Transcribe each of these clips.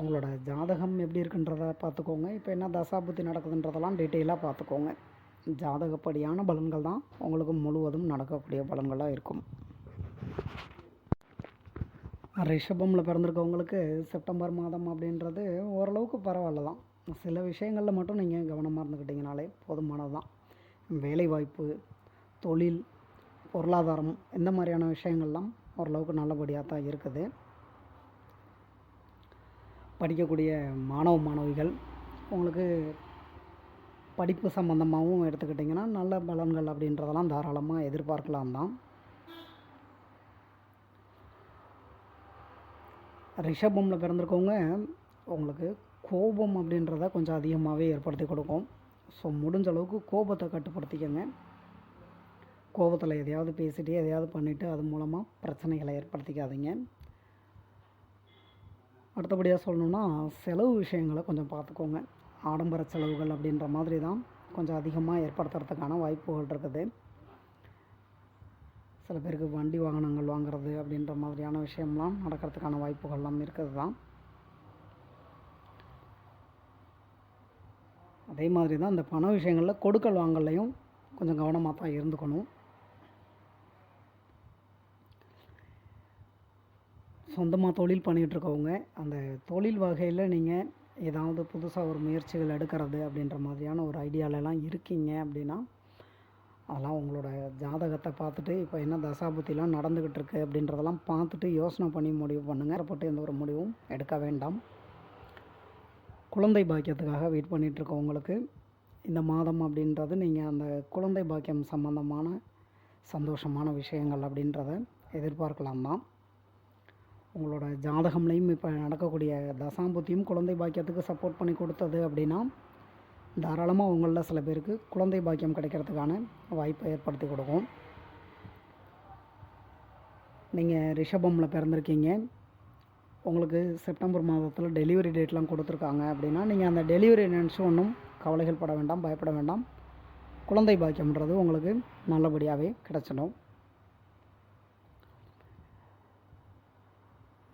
உங்களோட ஜாதகம் எப்படி இருக்குன்றத பார்த்துக்கோங்க. இப்போ என்ன தசாபுத்தி நடக்குதுன்றதெல்லாம் டீட்டெயிலாக பார்த்துக்கோங்க. ஜாதகப்படியான பலன்கள் தான் உங்களுக்கு முழுவதும் நடக்கக்கூடிய பலன்களாக இருக்கும். ரிஷபமில் பிறந்திருக்கவங்களுக்கு செப்டம்பர் மாதம் அப்படின்றது ஓரளவுக்கு பரவாயில்ல தான். சில விஷயங்களில் மட்டும் நீங்கள் கவனமாக இருந்துக்கிட்டிங்கனாலே போதுமானது தான் வேலைவாய்ப்பு தொழில் பொருளாதாரம் இந்த மாதிரியான விஷயங்கள்லாம் ஓரளவுக்கு நல்லபடியாக தான் இருக்குது. படிக்கக்கூடிய மாணவ மாணவிகள் உங்களுக்கு படிப்பு சம்மந்தமாகவும் எடுத்துக்கிட்டிங்கன்னா நல்ல பலன்கள் அப்படின்றதெல்லாம் தாராளமாக எதிர்பார்க்கலாம் தான். ரிஷபமில் பிறந்திருக்கவங்க உங்களுக்கு கோபம் அப்படின்றத கொஞ்சம் அதிகமாகவே ஏற்படுத்தி கொடுக்கும். ஸோ முடிஞ்ச அளவுக்கு கோபத்தை கட்டுப்படுத்திக்கோங்க. கோபத்தில் எதையாவது பேசிட்டு எதையாவது பண்ணிவிட்டு அது மூலமாக பிரச்சனைகளை ஏற்படுத்திக்காதீங்க. அடுத்தபடியாக சொல்லணுன்னா செலவு விஷயங்களை கொஞ்சம் பார்த்துக்கோங்க. ஆடம்பர செலவுகள் அப்படின்ற மாதிரி தான் கொஞ்சம் அதிகமாக ஏற்படுத்துறதுக்கான வாய்ப்புகள் இருக்குது. சில பேருக்கு வண்டி வாகனங்கள் வாங்குறது அப்படின்ற மாதிரியான விஷயம்லாம் நடக்கிறதுக்கான வாய்ப்புகள்லாம் இருக்குது தான் அதே மாதிரி தான் இந்த பண விஷயங்களில் கொடுக்கல் வாங்கலையும் கொஞ்சம் கவனமாக தான் இருந்துக்கணும். சொந்தமாக தொழில் பண்ணிகிட்ருக்கவங்க அந்த தொழில் வகையில் நீங்கள் ஏதாவது புதுசாக ஒரு முயற்சிகள் எடுக்கிறது அப்படின்ற மாதிரியான ஒரு ஐடியாலலாம் இருக்கீங்க அப்படின்னா அதெல்லாம் உங்களோட ஜாதகத்தை பார்த்துட்டு இப்போ என்ன தசாபுத்திலாம் நடந்துக்கிட்டு இருக்கு அப்படின்றதெல்லாம் பார்த்துட்டு யோசனை பண்ணி முடிவு பண்ணுங்கள் போட்டு எந்த ஒரு முடிவும் எடுக்க வேண்டாம். குழந்தை பாக்கியத்துக்காக வெயிட் பண்ணிகிட்ருக்கவங்களுக்கு இந்த மாதம் அப்படின்றது நீங்கள் அந்த குழந்தை பாக்கியம் சம்மந்தமான சந்தோஷமான விஷயங்கள் அப்படின்றத எதிர்பார்க்கலாம் தான். உங்களோட ஜாதகம்லையும் இப்போ நடக்கக்கூடிய தசாம்புத்தியும் குழந்தை பாக்கியத்துக்கு சப்போர்ட் பண்ணி கொடுத்தது அப்படின்னா தாராளமாக உங்களில் சில பேருக்கு குழந்தை பாக்கியம் கிடைக்கிறதுக்கான வாய்ப்பை ஏற்படுத்தி கொடுக்கும். நீங்கள் ரிஷபமில் பிறந்திருக்கீங்க. உங்களுக்கு செப்டம்பர் மாதத்தில் டெலிவரி டேட்லாம் கொடுத்துருக்காங்க அப்படின்னா நீங்கள் அந்த டெலிவரி நினச்சி ஒன்றும் கவலைகள் பட வேண்டாம் பயப்பட வேண்டாம். குழந்தை பாக்கியம்ன்றது உங்களுக்கு நல்லபடியாகவே கிடச்சிடும்.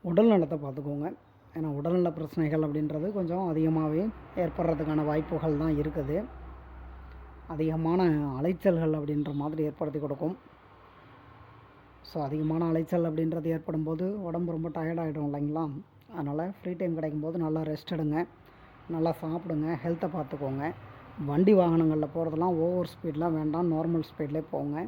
உடல் நலத்தை பார்த்துக்கோங்க. ஏன்னா உடல்நல பிரச்சனைகள் அப்படின்றது கொஞ்சம் அதிகமாகவே ஏற்படுறதுக்கான வாய்ப்புகள் தான் இருக்குது. அதிகமான அலைச்சல்கள் அப்படின்ற மாதிரி ஏற்படுத்தி கொடுக்கும். ஸோ அதிகமான அலைச்சல் அப்படின்றது ஏற்படும் போது உடம்பு ரொம்ப டயர்டாகிடும் இல்லைங்களா? அதனால் ஃப்ரீ டைம் கிடைக்கும்போது நல்லா ரெஸ்ட் எடுங்க. நல்லா சாப்பிடுங்க. ஹெல்த்தை பார்த்துக்கோங்க. வண்டி வாகனங்களில் போகிறதெல்லாம் ஓவர் ஸ்பீட்லாம் வேண்டாம். நார்மல் ஸ்பீட்லேயே போங்க.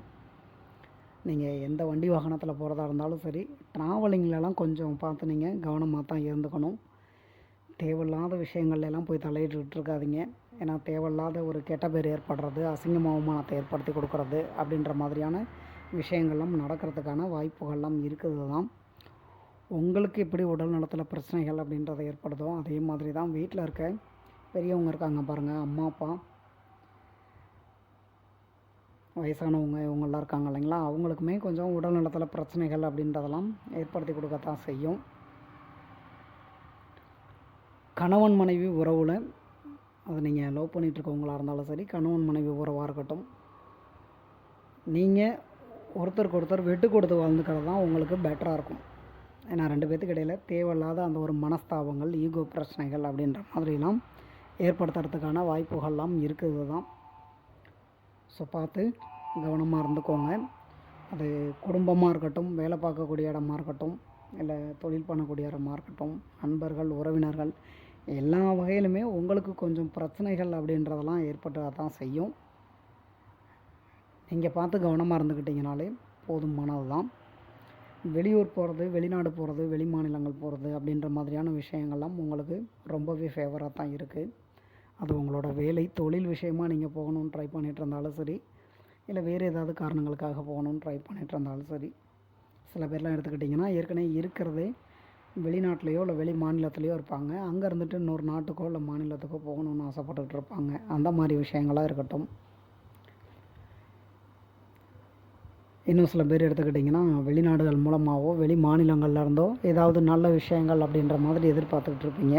நீங்கள் எந்த வண்டி வாகனத்தில் போகிறதா இருந்தாலும் சரி ட்ராவலிங்லலாம் கொஞ்சம் பார்த்து நீங்கள் கவனமாக தான் இருந்துக்கணும். தேவையில்லாத விஷயங்கள்லாம் போய் தலையிட்டு இருக்காதிங்க ஏன்னா தேவையில்லாத ஒரு கெட்ட பேர் ஏற்படுறது அசிங்கம் அவமானத்தை ஏற்படுத்தி கொடுக்குறது அப்படின்ற மாதிரியான விஷயங்கள்லாம் நடக்கிறதுக்கான வாய்ப்புகள்லாம் இருக்குது தான் உங்களுக்கு எப்படி உடல் நலத்தில் பிரச்சனைகள் அப்படின்றத ஏற்படுதோ அதே மாதிரி தான் வீட்டில் இருக்க பெரியவங்க இருக்காங்க பாருங்கள் அம்மா அப்பா வயசானவங்க இவங்கெல்லாம் இருக்காங்க இல்லைங்களா? அவங்களுக்குமே கொஞ்சம் உடல் நலத்தில் பிரச்சனைகள் அப்படின்றதெல்லாம் ஏற்படுத்தி கொடுக்கத்தான் செய்யும். கணவன் மனைவி உறவில் அது நீங்கள் லவ் பண்ணிகிட்ருக்கவங்களா இருந்தாலும் சரி கணவன் மனைவி உறவாக இருக்கட்டும் நீங்கள் ஒருத்தருக்கு ஒருத்தர் வெட்டு கொடுத்து வாழ்ந்துக்கிறது தான் உங்களுக்கு பெட்டராக இருக்கும். ஏன்னா ரெண்டு பேர்த்துக்கு இடையில் தேவையில்லாத அந்த ஒரு மனஸ்தாபங்கள் ஈகோ பிரச்சனைகள் அப்படின்ற மாதிரிலாம் ஏற்படுத்துறதுக்கான வாய்ப்புகள்லாம் இருக்குது தான் ஸோ பார்த்து கவனமாக இருந்துக்கோங்க. அது குடும்பமாக இருக்கட்டும் வேலை பார்க்கக்கூடிய இடமா இருக்கட்டும் இல்லை தொழில் பண்ணக்கூடிய இடமா இருக்கட்டும் நண்பர்கள் உறவினர்கள் எல்லா வகையிலுமே உங்களுக்கு கொஞ்சம் பிரச்சனைகள் அப்படின்றதெல்லாம் ஏற்பட்டு தான் செய்யும். நீங்கள் பார்த்து கவனமாக இருந்துக்கிட்டிங்கனாலே போதுமானது தான். வெளியூர் போகிறது வெளிநாடு போகிறது வெளி மாநிலங்கள் போகிறது அப்படின்ற மாதிரியான விஷயங்கள்லாம் உங்களுக்கு ரொம்பவே ஃபேவராக தான் இருக்குது அது உங்களோட வேலை தொழில் விஷயமாக நீங்கள் போகணுன்னு ட்ரை பண்ணிகிட்டு இருந்தாலும் சரி இல்லை வேறு ஏதாவது காரணங்களுக்காக போகணுன்னு ட்ரை பண்ணிகிட்டு இருந்தாலும் சரி சில பேர்லாம் எடுத்துக்கிட்டிங்கன்னா ஏற்கனவே இருக்கிறதே வெளிநாட்டிலையோ இல்லை வெளி மாநிலத்திலையோ இருப்பாங்க. அங்கே இருந்துட்டு இன்னொரு நாட்டுக்கோ இல்லை மாநிலத்துக்கோ போகணுன்னு ஆசைப்பட்டுக்கிட்டு இருப்பாங்க. அந்த மாதிரி விஷயங்களாக இருக்கட்டும். இன்னும் சில பேர் எடுத்துக்கிட்டிங்கன்னா வெளிநாடுகள் மூலமாகவோ வெளி மாநிலங்கள்ல இருந்தோ ஏதாவது நல்ல விஷயங்கள் அப்படின்ற மாதிரி எதிர்பார்த்துக்கிட்டு இருப்பீங்க.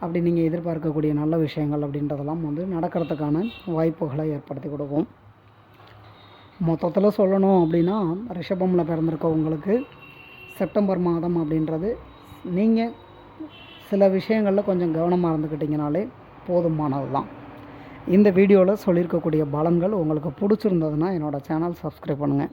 அப்படி நீங்கள் எதிர்பார்க்கக்கூடிய நல்ல விஷயங்கள் அப்படின்றதெல்லாம் வந்து நடக்கிறதுக்கான வாய்ப்புகளை ஏற்படுத்தி கொடுக்கும். மொத்தத்தில் சொல்லணும் அப்படின்னா ரிஷபமில் பிறந்திருக்கவங்களுக்கு செப்டம்பர் மாதம் அப்படின்றது நீங்கள் சில விஷயங்களில் கொஞ்சம் கவனமாக இருந்துக்கிட்டிங்கனாலே போதுமானது தான் இந்த வீடியோவில் சொல்லியிருக்கக்கூடிய பலன்கள் உங்களுக்கு பிடிச்சிருந்ததுன்னா என்னோடய சேனல் சப்ஸ்கிரைப் பண்ணுங்கள்